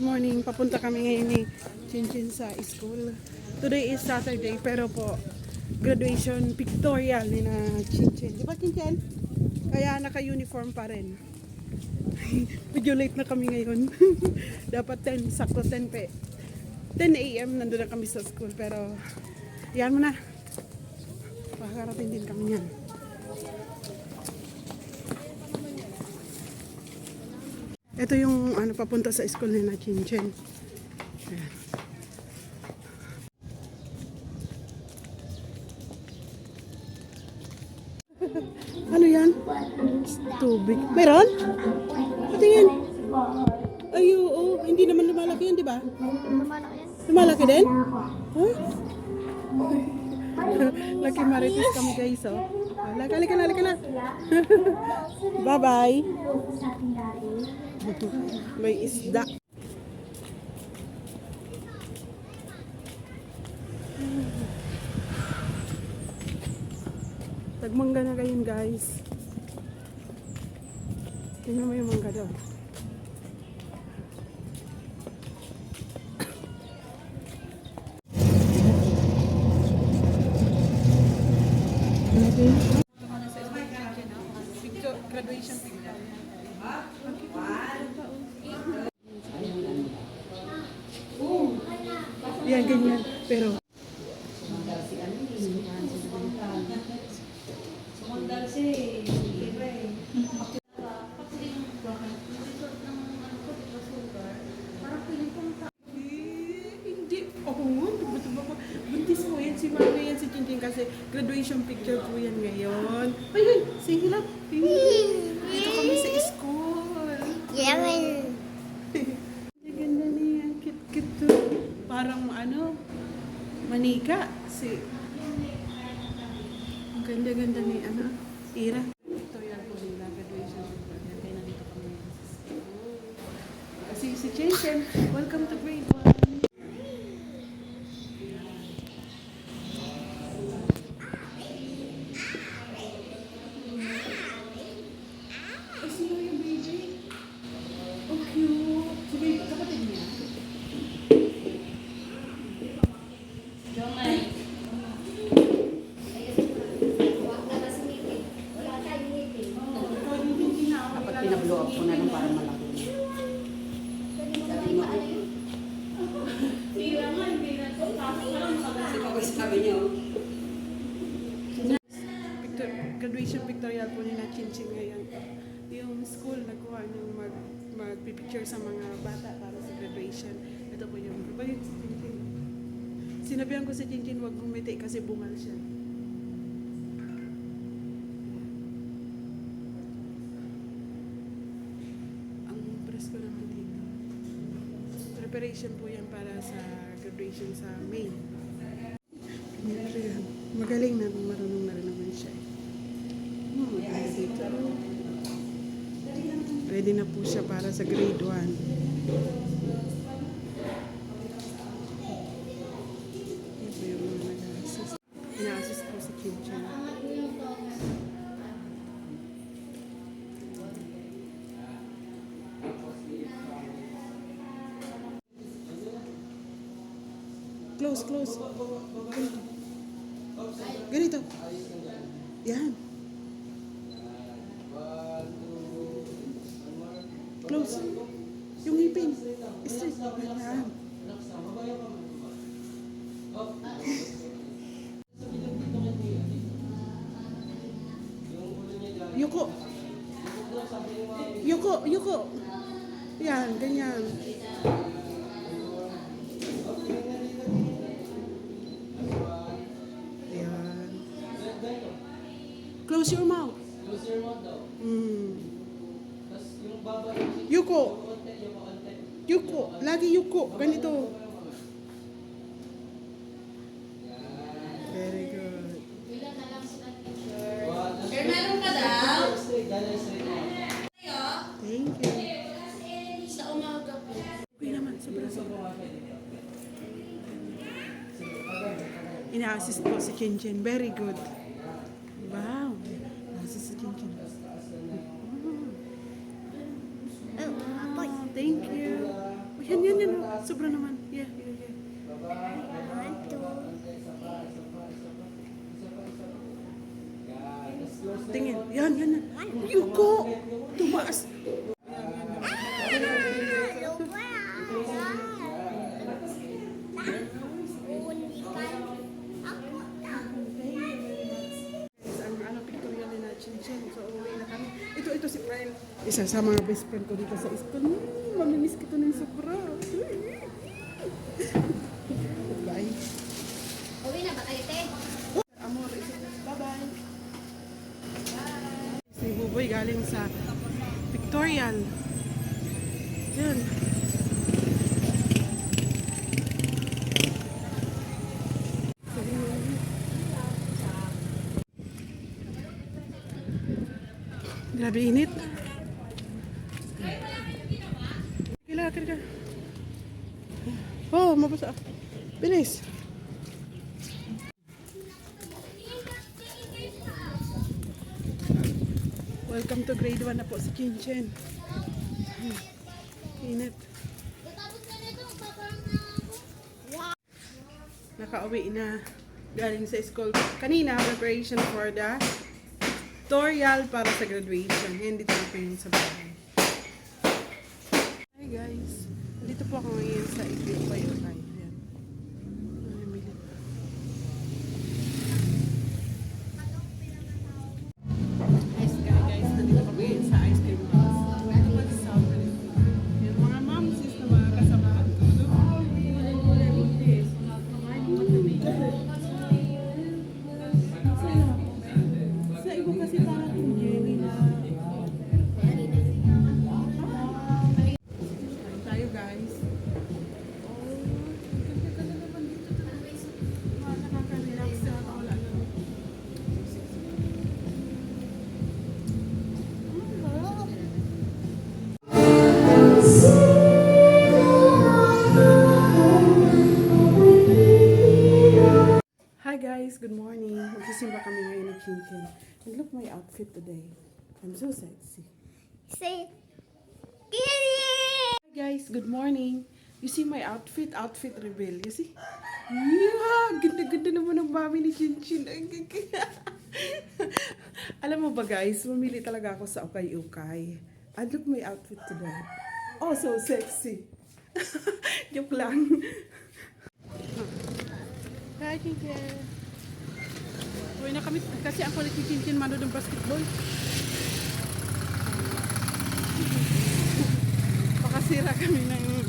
morning. Papunta kami ngayon ni Chinchin sa school. Today is Saturday, pero po, graduation pictorial ni na Chinchin. Di ba, Chinchin? Kaya naka-uniform pa rin. Medyo late na kami ngayon. Dapat 10, sakto 10 pe. 10 a.m. nandun na kami sa school, pero yan mo na. Makakarating din kami yan. Ito yung ano papunta sa school ni na Chinchin. Ayan. ano yan? Tubig. Meron? Patingin. Ay, oo. Hindi naman lumalaki yan, di ba? Lumalaki yan. Lumalaki din? Huh? Laki marites kami guys, oh. Halika, halika na, halika na. Bye-bye. May isda. Tagmangga na kayo guys. Tingnan mo yung mangga daw. Graduation picture. Yan, ganyan. Pero, Eh, hindi. Oo nga, ba't ba ko? Buntis mo yan, si Mami yan, si Chinching kasi graduation picture po yan ngayon. Ay, ay, say hello. Dito kami sa school. Yaman. Ganda niya, cute-cute to. Parang ano, manika. Si, ang ganda-ganda ni ano, Ira. Ito yan po nila, graduation picture. Kaya nandito kami sa school. Kasi si Chinching, welcome to grade 1. Ay, sino yung baby? Oh, cute. Si baby, kapatid niya. Ikaw din din tinawag. Dapat pinablow up ko na lang para malaki. Kasi pag sabi niyo, Pictor, graduation pictorial po ni na ngayon. Yung school nagkuha ng mag, magpipicture sa mga bata para sa graduation. Ito po yung. Ayun si Chinchin. Sinabihan ko si Chinchin wag gumiti kasi bungal siya. Presko naman dito. Preparation po yan para sa graduation sa May. Magaling na, marunong na rin naman siya. eh. Hmm, dito. Ready na po siya para sa grade 1. Yan po yung mga nag-assist. Ina-assist po si Kim Chan. Close, close. Ganito. Yan. Close. Yung ngipin. Straight. Yan. Yuko. Yuko, yuko. Yan, ganyan. Close your mouth. Mm. Yuko. Yuko. Lagi yuko. Ganito. Very good. Thank you. Sa umaga po. Uy naman, sobrang sobrang. Ina-assist po si Chinchin. Very good. Wow. Thank you. Uy, yan yan ganyan. oh. Sobra naman. Yeah, yeah, yeah. Tingin. Yan, yan, yan. Yung ko. Tumaas. Isa sa mga best friend ko dito sa school. Hmm, mamimiss kita ng sobra. Bye. Uwi na ba kayo, te? Amor. Bye-bye. Si Buboy galing sa Pictorial. Yan. Grabe init. Kila, kila. Oh, mabasa. Bilis. Welcome to grade 1 na po si Kinchen. Hmm. Init. Nakauwi na galing sa school. Kanina, preparation for the tutorial para sa graduation. Tayo pa yun sa bahay. Guys. Dito po ako ngayon sa Iglesia Payo. Look my outfit today. I'm so sexy. Say, Kitty! Hi guys, good morning. You see my outfit? Outfit reveal. You see? Yeah! Ganda-ganda naman ang mami ni Chinchin. Ganda. Alam mo ba guys, mamili talaga ako sa ukay-ukay. And look my outfit today. Oh, so sexy. Joke lang. Hi, Chinchin. Uwi na kami kasi ni Chinchin manood ng basketball. Makasira kami ng...